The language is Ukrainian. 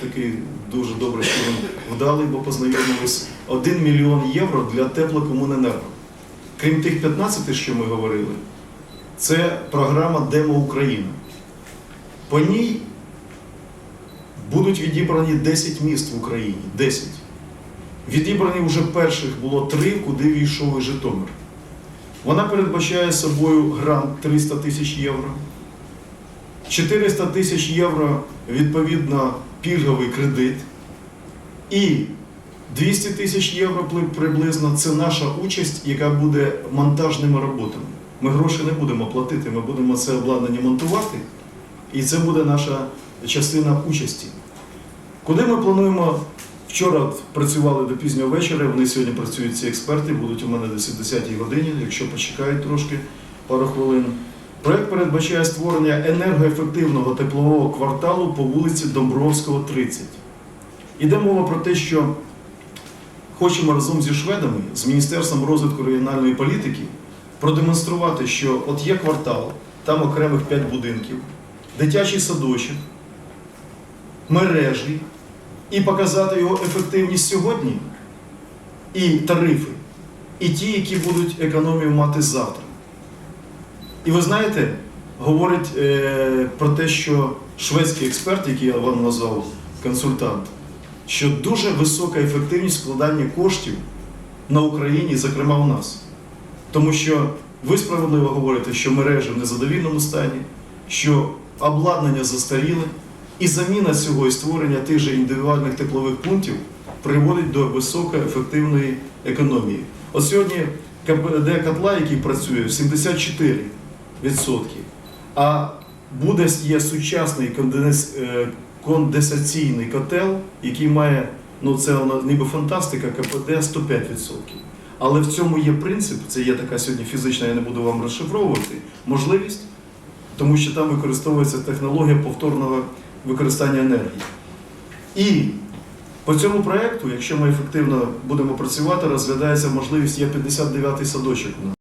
такий дуже добре, що він вдалий, бо познайомились 1 мільйон євро для теплокомуненерго. Крім тих 15, що ми говорили, це програма Демо Україна. По ній будуть відібрані 10 міст в Україні. 10. Відібрані вже перших було три, куди війшов Житомир. Вона передбачає собою грант 300 тисяч євро. 400 тисяч євро відповідно пільговий кредит. І 200 тисяч євро приблизно це наша участь, яка буде монтажними роботами. Ми гроші не будемо платити, ми будемо це обладнання монтувати, і це буде наша частина участі. Куди ми плануємо? Вчора працювали до пізнього вечора, вони сьогодні працюють ці експерти, будуть у мене десь о 10 годині, якщо почекають трошки пару хвилин. Проект передбачає створення енергоефективного теплового кварталу по вулиці Домбровського, 30. Іде мова про те, що хочемо разом зі шведами, з Міністерством розвитку регіональної політики, продемонструвати, що от є квартал, там окремих 5 будинків, дитячий садочок, мережі, і показати його ефективність сьогодні, і тарифи, і ті, які будуть економію мати завтра. І ви знаєте, говорить е, про те, що шведський експерт, який я вам назвав консультант, що дуже висока ефективність вкладання коштів на Україні, зокрема у нас. Тому що ви справедливо говорите, що мережі в незадовільному стані, що обладнання застаріле, і заміна цього і створення тих же індивідуальних теплових пунктів приводить до високоефективної економії. От сьогодні КПД котла, який працює, 74%. А буде є сучасний е, конденсаційний котел, який має, ну це ніби фантастика, КПД 105%. Але в цьому є принцип, це є така сьогодні фізична, я не буду вам розшифровувати, можливість, тому що там використовується технологія повторного використання енергії. І по цьому проєкту, якщо ми ефективно будемо працювати, розглядається можливість, є 59-й садочок.